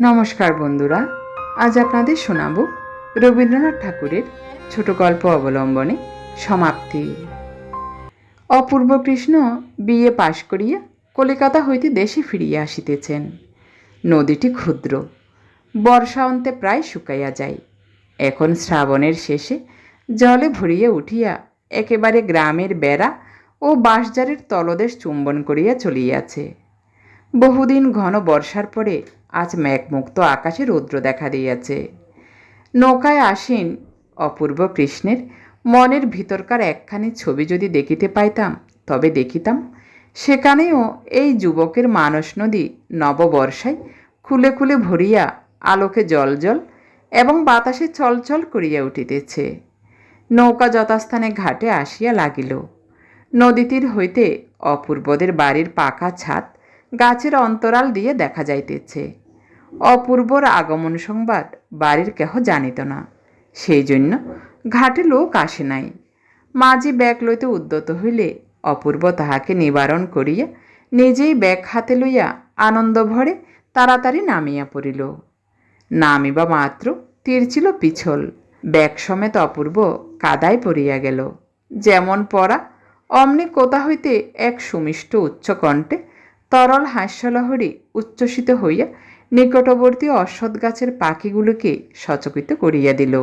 নমস্কার বন্ধুরা, আজ আপনাদের শোনাব রবীন্দ্রনাথ ঠাকুরের ছোট গল্প অবলম্বনে সমাপ্তি। অপূর্ব কৃষ্ণ বিয়ে পাশ করিয়া কলিকাতা হইতে দেশে ফিরিয়া আসিতেছেন। নদীটি ক্ষুদ্র, বর্ষা অন্তে প্রায় শুকাইয়া যায়। এখন শ্রাবণের শেষে জলে ভরিয়া উঠিয়া একেবারে গ্রামের বেড়া ও বাঁশজারের তলদেশ চুম্বন করিয়া চলিয়াছে। বহুদিন ঘন বর্ষার পরে আজ মেঘমুক্ত আকাশে রৌদ্র দেখা দিয়াছে। নৌকায় আসেন অপূর্ব কৃষ্ণের মনের ভিতরকার একখানি ছবি যদি দেখিতে পাইতাম, তবে দেখিতাম সেখানেও এই যুবকের মানস নদী নববর্ষায় খুলে খুলে ভরিয়া আলোকে জল জল এবং বাতাসে চলচল করিয়া উঠিতেছে। নৌকা যথাস্থানে ঘাটে আসিয়া লাগিল। নদীতীর হইতে অপূর্বদের বাড়ির পাকা ছাদ গাছের অন্তরাল দিয়ে দেখা যাইতেছে। অপূর্বর আগমন সংবাদ বাড়ির কেহ জানিত না। সেই জন্য ঘাটে লোক আসে নাই। মাঝি ব্যাগ লইতে উদ্যত হইলে অপূর্ব তাহাকে নিবারণ করিয়া নিজেই ব্যাগ হাতে লইয়া আনন্দ ভরে তাড়াতাড়ি নামিয়া পড়িল। নামিবা মাত্র তীর ছিল পিছল। ব্যাগ সমেত অপূর্ব কাদায় পড়িয়া গেল। যেমন পড়া, অমনি কোথা হইতে এক সুমিষ্ট উচ্চকণ্ঠে তরল হাস্যলহরী উচ্ছ্বসিত হইয়া নিকটবর্তী অশ্বৎ গাছের পাখিগুলোকে সচকিত করিয়া দিল।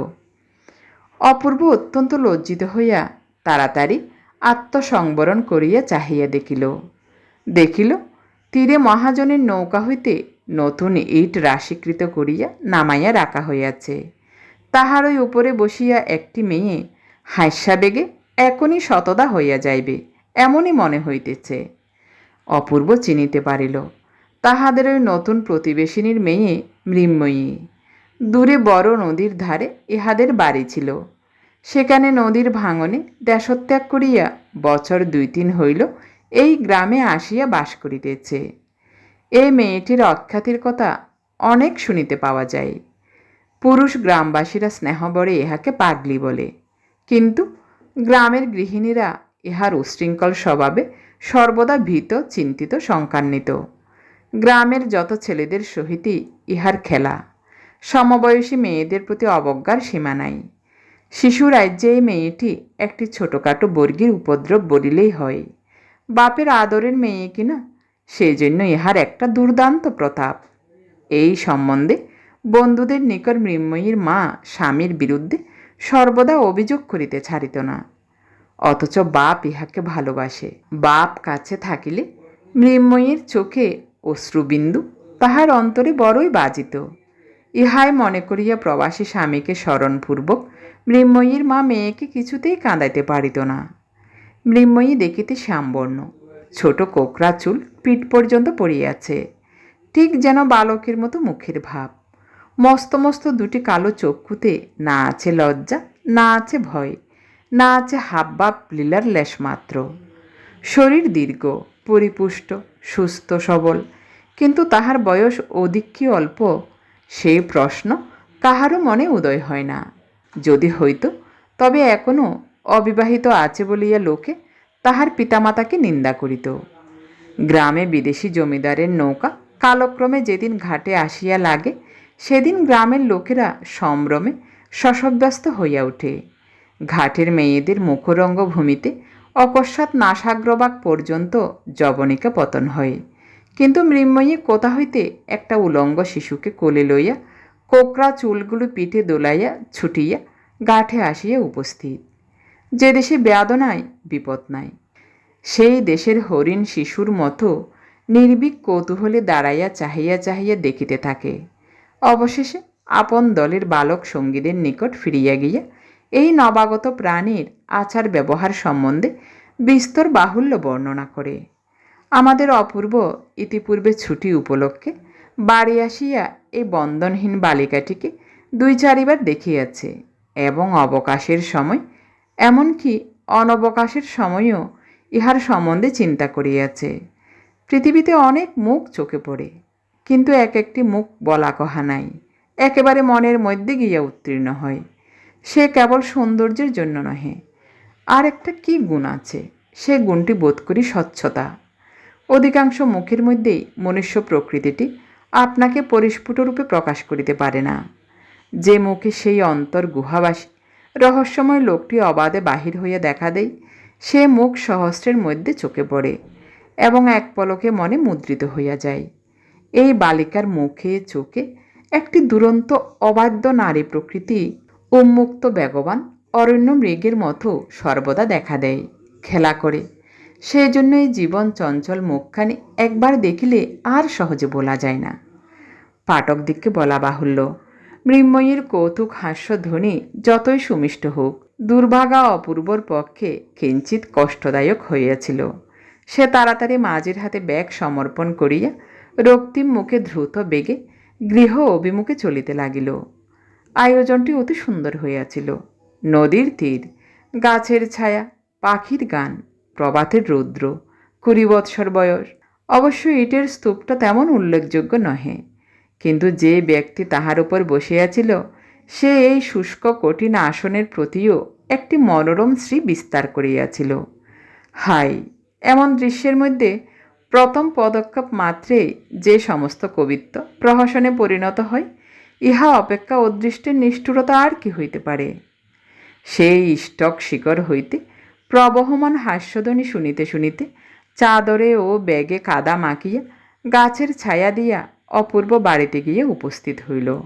অপূর্ব অত্যন্ত লজ্জিত হইয়া তাড়াতাড়ি আত্মসংবরণ করিয়া চাহিয়া দেখিল। দেখিল, তীরে মহাজনের নৌকা হইতে নতুন ইট রাশিকৃত করিয়া নামাইয়া রাখা হইয়াছে। তাহার ওই উপরে বসিয়া একটি মেয়ে হাস্যা বেগে এখনই শতদা হইয়া যাইবে, এমনই মনে হইতেছে। অপূর্ব চিনিতে পারিল। তাহাদের ওই নতুন প্রতিবেশিনীর মেয়ে মৃন্ময়ী। দূরে বড় নদীর ধারে ইহাদের বাড়ি ছিল। সেখানে নদীর ভাঙনে দেশত্যাগ করিয়া বছর দুই তিন হইল এই গ্রামে আসিয়া বাস করিতেছে। এই মেয়েটির অখ্যাতির কথা অনেক শুনিতে পাওয়া যায়। পুরুষ গ্রামবাসীরা স্নেহবরে ইহাকে পাগলি বলে। কিন্তু গ্রামের গৃহিণীরা ইহার উশৃঙ্খল স্বভাবে সর্বদা ভীত, চিন্তিত শঙ্কান্বিত গ্রামের যত ছেলেদের সহিতই ইহার খেলা। সমবয়সী মেয়েদের প্রতি অবজ্ঞার সীমা নাই। শিশু রাজ্যে এই মেয়েটি একটি ছোটোখাটো বর্গীর উপদ্রব বলিলেই হয়। বাপের আদরের মেয়ে কিনা সেই জন্য ইহার একটা দুর্দান্ত প্রতাপ। এই সম্বন্ধে বন্ধুদের নিকট মৃন্ময়ীর মা স্বামীর বিরুদ্ধে সর্বদা অভিযোগ করিতে ছাড়িত না। অথচ বাপ ইহাকে ভালোবাসে। বাপ কাছে থাকিলে মৃন্ময়ীর চোখে অশ্রুবিন্দু তাহার অন্তরে বড়ই বাজিত। ইহাই মনে করিয়া প্রবাসী স্বামীকে স্মরণপূর্বক মৃন্ময়ীর মা মেয়েকে কিছুতেই কাঁদাইতে পারিত না। মৃন্ময়ী দেখিতে শ্যামবর্ণ, ছোট কোকরা চুল পিঠ পর্যন্ত পড়িয়াছে। ঠিক যেন বালকের মতো মুখের ভাব। মস্ত মস্ত দুটি কালো চক্ষুতে না আছে লজ্জা, না আছে ভয়। না আছে হাবভাব লীলার লেশ মাত্র শরীর দীর্ঘ, পরিপুষ্ট, সুস্থ, সবল। কিন্তু তাহার বয়স অধিক কি অল্প? সেই প্রশ্ন কাহারও মনে উদয় হয় না। যদি হইত, তবে এখনও অবিবাহিত আছে বলিয়া লোকে তাহার পিতামাতাকে নিন্দা করিত। গ্রামে বিদেশি জমিদারের নৌকা কালক্রমে যেদিন ঘাটে আসিয়া লাগে, সেদিন গ্রামের লোকেরা সম্ভ্রমে শশব্যস্ত হইয়া ওঠে ঘাটের মেয়েদের মুখরঙ্গ ভূমিতে অকস্মাৎ নাসাগ্রবাক পর্যন্ত যবনিকা পতন হয়। কিন্তু মৃন্ময়ী কোথা হইতে একটা উলঙ্গ শিশুকে কোলে লইয়া কোকড়া চুলগুলো পিঠে দোলাইয়া ছুটিয়া গাঠে আসিয়া উপস্থিত। যে দেশে নাই, বিপদ নাই। সেই দেশের হরিণ শিশুর মতো নির্ভীক কৌতূহলে দাঁড়াইয়া চাহিয়া চাহিয়া দেখিতে থাকে। অবশেষে আপন দলের বালক সঙ্গীদের নিকট ফিরিয়া গিয়া এই নবাগত প্রাণীর আচার ব্যবহার সম্বন্ধে বিস্তর বাহুল্য বর্ণনা করে। আমাদের অপূর্ব ইতিপূর্বে ছুটি উপলক্ষে বাড়ি আসিয়া এই বন্ধনহীন বালিকাটিকে দুই চারিবার দেখিয়াছে এবং অবকাশের সময়, এমনকি অনবকাশের সময়ও ইহার সম্বন্ধে চিন্তা করিয়াছে। পৃথিবীতে অনেক মুখ চোখে পড়ে, কিন্তু এক একটি মুখ বলা কহা নাই, একেবারে মনের মধ্যে গিয়া উত্তীর্ণ হয়। সে কেবল সৌন্দর্যের জন্য নহে। আর একটা কি গুণ আছে? সে গুণটি বোধ করি স্বচ্ছতা। অধিকাংশ মুখের মধ্যেই মনুষ্য প্রকৃতিটি আপনাকে পরিস্ফুটরূপে প্রকাশ করিতে পারে না। যে মুখে সেই অন্তর গুহাবাসী রহস্যময় লোকটি অবাধে বাহির হইয়া দেখা দেয় সে মুখ সহস্রের মধ্যে চোখে পড়ে এবং এক পলকে মনে মুদ্রিত হইয়া যায়। এই বালিকার মুখে চোখে একটি দুরন্ত অবাধ্য নারী প্রকৃতি উন্মুক্ত বেগবান অরণ্য মৃগের মতো সর্বদা দেখা দেয়, খেলা করে। সেই জন্য এই জীবন চঞ্চল মুখখানি একবার দেখিলে আর সহজে বলা যায় না। পাঠক দিককে বলা বাহুল্য, মৃন্ময়ীর কৌতুক হাস্যধ্বনি যতই সুমিষ্ট হোক, দুর্ভাগা অপূর্বর পক্ষে কিঞ্চিত কষ্টদায়ক হইয়াছিল। সে তাড়াতাড়ি মাঝির হাতে ব্যাগ সমর্পণ করিয়া রক্তিম মুখে দ্রুত বেগে গৃহ অভিমুখে চলিতে লাগিল। আয়োজনটি অতি সুন্দর হইয়াছিল। নদীর তীর, গাছের ছায়া, পাখির গান, প্রভাতের রৌদ্র, কুড়ি বৎসর বয়স। অবশ্য ইটের স্তূপটা তেমন উল্লেখযোগ্য নহে। কিন্তু যে ব্যক্তি তাহার উপর বসিয়াছিল, সে এই শুষ্ক কঠিন আসনের প্রতিও একটি মনোরম শ্রী বিস্তার করিয়াছিল। হাই, এমন দৃশ্যের মধ্যে প্রথম পদক্ষেপ মাত্রে যে সমস্ত কবিত্ব প্রহসনে পরিণত হয় ইহা অপেক্ষা অদৃষ্টের নিষ্ঠুরতা আর কি হইতে পারে? সেই ইষ্টক শিকর হইতে প্রবহমান হাস্যধ্বনি শুনিতে শুনিতে চাদরে ও ব্যাগে কাদা মাখিয়া গাছের ছায়া দিয়া অপূর্ব বাড়িতে গিয়ে উপস্থিত হইল।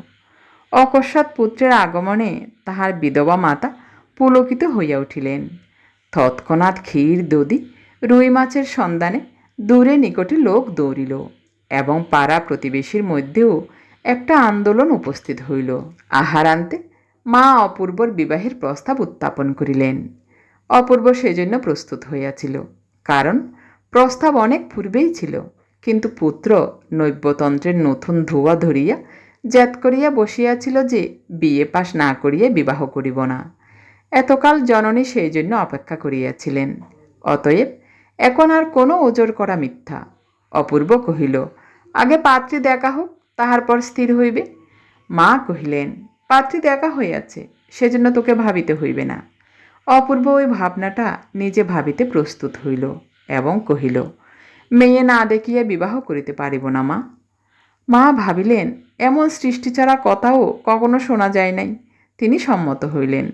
অকস্মাৎ পুত্রের আগমনে তাহার বিধবা মাতা পুলকিত হইয়া উঠিলেন। তৎক্ষণাৎ ক্ষীর দদি রুই মাছের সন্ধানে দূরে নিকটে লোক দৌড়িল এবং পাড়া প্রতিবেশীর মধ্যেও একটা আন্দোলন উপস্থিত হইল। আহারান্তে মা অপূর্বর বিবাহের প্রস্তাব উত্থাপন করিলেন। অপূর্ব সেজন্য প্রস্তুত হইয়াছিল, কারণ প্রস্তাব অনেক পূর্বেই ছিল, কিন্তু পুত্র নৈব্যতন্ত্রের নতুন ধোয়া ধরিয়া জ্যাত করিয়া বসিয়াছিল যে বিয়ে পাশ না করিয়া বিবাহ করিব না। এতকাল জননী সেই জন্য অপেক্ষা করিয়াছিলেন, অতএব এখন আর কোনো ওজোর করা মিথ্যা। অপূর্ব কহিল, আগে পাত্রী দেখা হোক তাহার পর স্থির হইবে। মা কহিলেন, পাত্রী দেখা হইয়াছে, সেজন্য তোকে ভাবিতে হইবে না। অপূর্ব ওই ভাবনাটা নিজে ভাবিতে প্রস্তুত হইল এবং কহিল, মেয়ে না দেখিয়া বিবাহ করিতে পারিব না মা। মা ভাবিলেন, এমন সৃষ্টি ছাড়া কথাও কখনো শোনা যায় নাই। তিনি সম্মত হইলেন।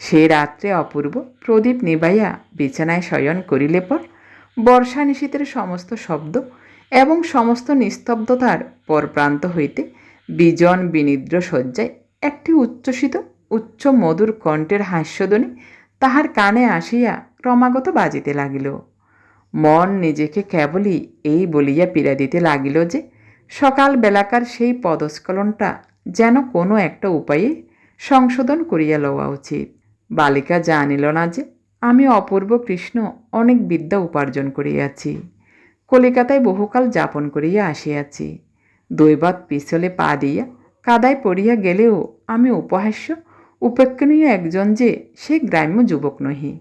সে রাত্রে অপূর্ব প্রদীপ নিবাইয়া বিছানায় শয়ন করিলে পর বর্ষা নিশীতের সমস্ত শব্দ এবং সমস্ত নিস্তব্ধতার পরপ্রান্ত হইতে বিজন বিনিদ্র শয্যায় একটি উচ্ছ্বসিত, উচ্চ মধুর কণ্ঠের হাস্যধ্বনি তাহার কানে আসিয়া ক্রমাগত বাজিতে লাগিল। মন নিজেকে কেবলই এই বলিয়া পীড়া দিতে লাগিল যে, সকাল বেলাকার সেই পদস্খলনটা যেন কোনো একটা উপায়ে সংশোধন করিয়া লওয়া উচিত। বালিকা জানিল না যে, আমি অপূর্ব কৃষ্ণ অনেক বিদ্যা উপার্জন করিয়াছি। কলিকাতায় বহুকাল যাপন করিয়া আসিয়াছি। দৈবাত পিছলে পা দিয়া কাদায় পড়িয়া গেলেও আমি উপহাস্য উপেক্ষণীয় একজন যে সে গ্রাম্য যুবক নহি।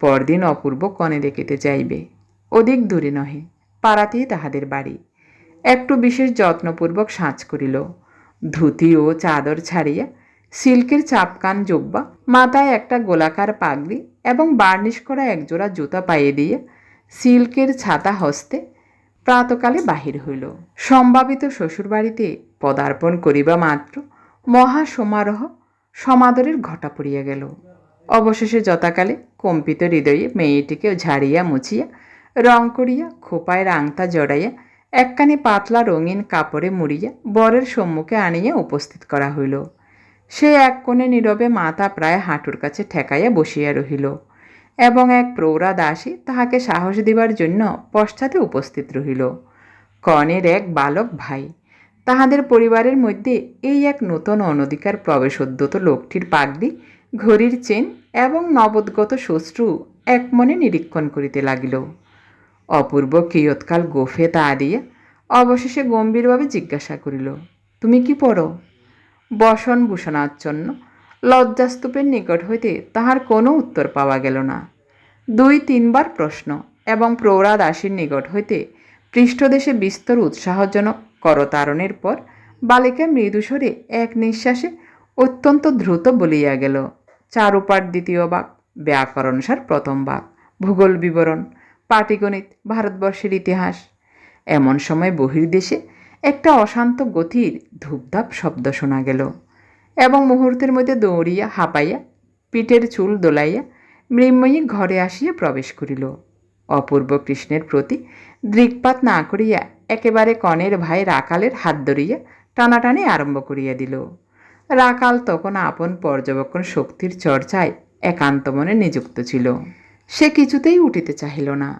পরদিন অপূর্ব কনে দেখিতে যাইবে, অধিক দূরে নহে, পাড়াতেই তাহাদের বাড়ি। একটু বিশেষ যত্নপূর্বক সাঁচ করিল। ধুতি ও চাদর ছাড়িয়া সিল্কের চাপকান জোব্বা, মাথায় একটা গোলাকার পাগড়ি এবং বার্নিশ করা একজোড়া জুতা পাইয়ে দিয়ে সিল্কের ছাতা হস্তে প্রাতকালে বাহির হইল। সম্ভাবিত শ্বশুরবাড়িতে পদার্পণ করিবা মাত্র মহা সমারোহ সমাদরের ঘটা পড়িয়া গেল। অবশেষে যথাকালে কম্পিত হৃদয়ে মেয়েটিকে ঝাড়িয়া মুছিয়া, রং করিয়া, খোপায় রাংতা জড়াইয়া, একখানি পাতলা রঙিন কাপড়ে মুড়িয়া বরের সম্মুখে আনিয়া উপস্থিত করা হইল। সে এক কোণে নীরবে মাথা প্রায় হাঁটুর কাছে ঠেকাইয়া বসিয়া রহিল। এবং এক প্রৌঢ়া দাসী তাহাকে সাহস দিবার জন্য পশ্চাতে উপস্থিত রহিল। কনের এক বালক ভাই, তাহাদের পরিবারের মধ্যে এই এক নূতন অনধিকার প্রবেশোদ্যত লোকটির পাগড়ি, ঘড়ির চেন এবং নবোদ্গত শ্বশ্রু এক মনে নিরীক্ষণ করিতে লাগিল। অপূর্ব কিয়ৎকাল গোফে তা দিয়া অবশেষে গম্ভীরভাবে জিজ্ঞাসা করিল, তুমি কি পড়ো? বসন ভূষণাচ্ছন্ন লজ্জাস্তূপের নিকট হইতে তাহার কোনো উত্তর পাওয়া গেল না। দুই তিনবার প্রশ্ন, এবং প্রৌঢ়া দাসীর নিকট হইতে পৃষ্ঠদেশে বিস্তর উৎসাহজনক করতারণের পর বালিকা মৃদুস্বরে এক নিঃশ্বাসে অত্যন্ত দ্রুত বলিয়া গেল, চারুপাঠ দ্বিতীয় বাক ব্যাকরণসার প্রথম বাক ভূগোল বিবরণ, পাটিগণিত, ভারতবর্ষের ইতিহাস। এমন সময় বহির্দেশে একটা অশান্ত গতির ধূপধাপ শব্দ শোনা গেল। এবং মুহূর্তের মধ্যে দৌড়িয়া, হাঁপাইয়া, পিঠের চুল দোলাইয়া মৃন্ময়ী ঘরে আসিয়া প্রবেশ করিল। অপূর্ব কৃষ্ণের প্রতি দৃকপাত না করিয়া একেবারে কনের ভাই রাকালের হাত ধরিয়া টানাটানি আরম্ভ করিয়া দিল। রাকাল তখন আপন পর্যবেক্ষণ শক্তির চর্চায় একান্ত মনে নিযুক্ত ছিল। সে কিছুতেই উঠিতে চাহিল না।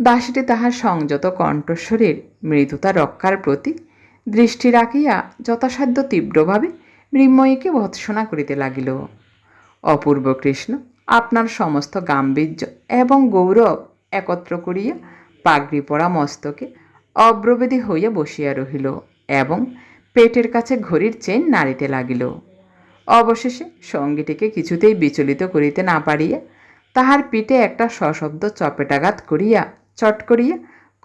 দাসীটি তাহার সংযত কণ্ঠস্বরের মৃদুতা রক্ষার প্রতি দৃষ্টি রাখিয়া যথাসাধ্য তীব্রভাবে মৃন্ময়ীকে ভৎসনা করিতে লাগিল। অপূর্ব কৃষ্ণ, আপনার সমস্ত গাম্ভীর্য এবং গৌরব একত্র করিয়া পাগড়ি পরা মস্তকে অব্রবেদী হইয়া বসিয়া রহিল এবং পেটের কাছে ঘড়ির চেন নাড়িতে লাগিল। অবশেষে সঙ্গীটিকে কিছুতেই বিচলিত করিতে না পারিয়া তাহার পিঠে একটা সশব্দ চপেটাঘাত করিয়া, চট করিয়া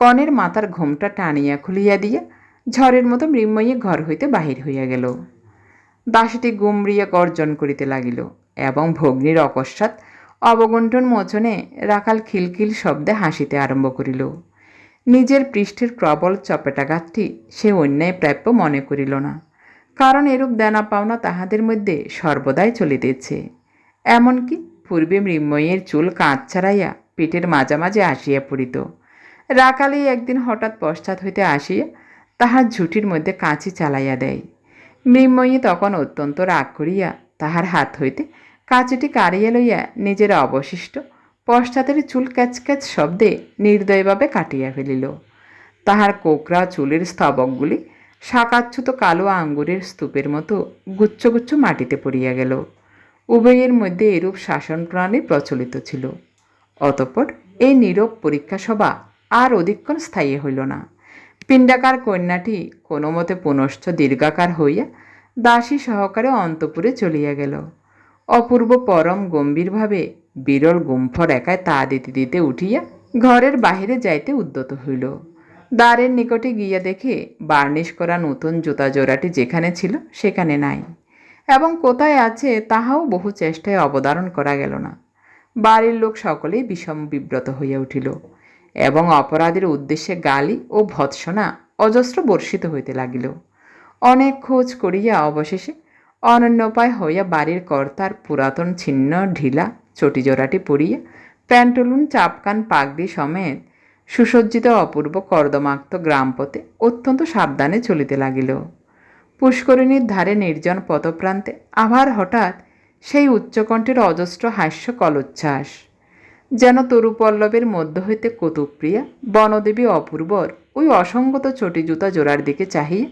কনের মাথার ঘোমটা টানিয়া খুলিয়া দিয়া ঝড়ের মতো মৃন্ময়ী ঘর হইতে বাহির হইয়া গেল। দাসীটি গুমরিয়া গর্জন করিতে লাগিল এবং ভগ্নীর অকস্মাৎ অবগণ্ঠন মোচনে রাখাল খিলখিল শব্দে হাসিতে আরম্ভ করিল। নিজের পৃষ্ঠের প্রবল চপেটাঘাতটি সে অন্যায় প্রাপ্য মনে করিল না। কারণ এরূপ দেনা পাওনা তাহাদের মধ্যে সর্বদাই চলিতেছে। এমনকি পূর্বে মৃন্ময়ের চুল কাঁচ ছাড়াইয়া পেটের মাঝামাঝি আসিয়া পড়িত। রাকালেই একদিন হঠাৎ পশ্চাৎ হইতে আসিয়া তাহার ঝুঁটির মধ্যে কাঁচি চালাইয়া দেয়। মৃন্ময়ী তখন অত্যন্ত রাগ করিয়া তাহার হাত হইতে কাঁচিটি কাড়িয়া লইয়া নিজের অবশিষ্ট পশ্চাতের চুল ক্যাচ ক্যাচ শব্দে নির্দয়ভাবে কাটিয়া ফেলিল। তাহার কোকরা চুলের স্তবকগুলি শাকাচ্যুত কালো আঙ্গুরের স্তূপের মতো গুচ্ছগুচ্ছ মাটিতে পড়িয়া গেল। উভয়ের মধ্যে এরূপ শাসন প্রণালী প্রচলিত ছিল। অতঃপর এই নীরব পরীক্ষা সভা আর অধিকক্ষণ স্থায়ী হইল না। পিণ্ডাকার কন্যাটি কোনো মতে পুনশ্চ দীর্ঘাকার হইয়া দাসী সহকারে অন্তপুরে চলিয়া গেল। অপূর্ব পরম গম্ভীরভাবে বিরল গুম্ফর একায় তা দিতে দিতে উঠিয়া ঘরের বাহিরে যাইতে উদ্যত হইল। দ্বারের নিকটে গিয়া দেখে বার্নিশ করা নতুন জুতা জোড়াটি যেখানে ছিল সেখানে নাই এবং কোথায় আছে তাহাও বহু চেষ্টায় অবধারণ করা গেল না। বাড়ির লোক সকলেই বিষম বিব্রত হইয়া উঠিল। এবং অপরাধের উদ্দেশ্যে গালি ও ভৎসনা অজস্র বর্ষিত হইতে লাগিল। অনেক খোঁজ করিয়া অবশেষে অনন্যোপায় হইয়া বাড়ির কর্তার পুরাতন ছিন্ন ঢিলা চটিজোড়াটি পরিয়া প্যান্টলুন, চাপকান, পাগড়ি সমেত সুসজ্জিত অপূর্ব কর্দমাক্ত গ্রামপথে অত্যন্ত সাবধানে চলিতে লাগিল। পুষ্করিণীর ধারে নির্জন পথপ্রান্তে আবার হঠাৎ সেই উচ্চকণ্ঠের অজস্র হাস্য কলোচ্ছ্বাস যেন তরুপল্লবের মধ্য হইতে কৌতুকপ্রিয়া বনদেবী অপূর্বর ওই অসঙ্গত চটি জুতা জোড়ার দিকে চাহিয়া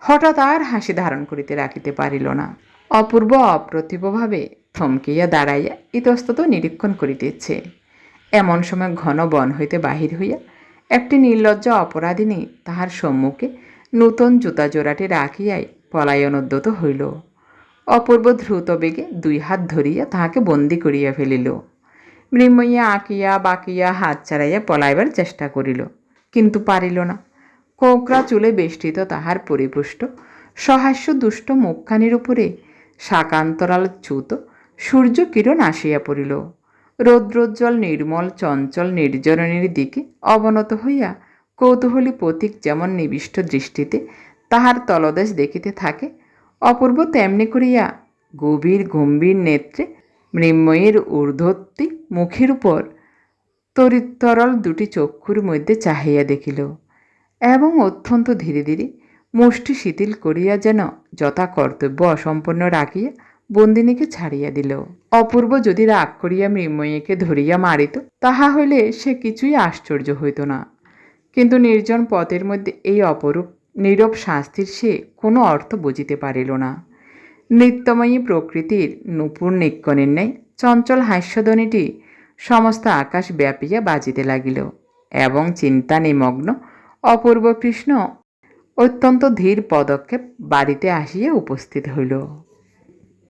হঠাৎ আর হাসি ধারণ করিতে রাখিতে পারিল না। অপূর্ব অপ্রতিভভাবে থমকিয়া দাঁড়াইয়া ইতস্তত নিরীক্ষণ করিতেছে এমন সময় ঘন বন হইতে বাহির হইয়া একটি নির্লজ্জ অপরাধিনী তাহার সম্মুখে নূতন জুতা জোড়াটি রাখিয়াই পলায়নোদ্যত হইল। অপূর্ব দ্রুত বেগে দুই হাত ধরিয়া তাহাকে বন্দি করিয়া ফেলিল। মৃন্ময়ী আঁকিয়া বাকিয়া হাত ছাড়াইয়া পলাইবার চেষ্টা করিল, কিন্তু পারিল না। কোঁকড়া চুলে বেষ্টিত তাহার পরিপুষ্ট, সহাস্য দুষ্ট মুখখানির উপরে শাকান্তরাল চ্যুত সূর্য কিরণ আসিয়া পড়িল। রৌদ্রোজ্জ্বল, নির্মল, চঞ্চল নির্জরণীর দিকে অবনত হইয়া কৌতূহলী পথিক যেমন নিবিষ্ট দৃষ্টিতে তাহার তলদেশ দেখিতে থাকে, অপূর্ব তেমনি করিয়া গভীর, গম্ভীর নেত্রে মৃন্ময়ীর ঊর্ধ্বত্তি মুখের উপর তরিতরল দুটি চক্ষুর মধ্যে চাহিয়া দেখিল, এবং অত্যন্ত ধীরে ধীরে মুষ্টি শিথিল করিয়া যেন যথা কর্তব্য অসম্পন্ন রাখিয়া বন্দিনীকে ছাড়িয়া দিল। অপূর্ব যদি রাগ করিয়া মৃন্ময়ীকে ধরিয়া মারিত, তাহা হইলে সে কিছুই আশ্চর্য হইত না। কিন্তু নির্জন পথের মধ্যে এই অপরূপ, নীরব শাস্তির সে কোনো অর্থ বুঝিতে পারিল না। নৃত্যময়ী প্রকৃতির নূপুর নিকনের ন্যায় চঞ্চল হাস্যধ্বনিটি সমস্ত আকাশ ব্যাপিয়া বাজিতে লাগিল এবং চিন্তা নিমগ্ন অপূর্ব কৃষ্ণ অত্যন্ত ধীর পদক্ষেপ বাড়িতে আসিয়া উপস্থিত হইল।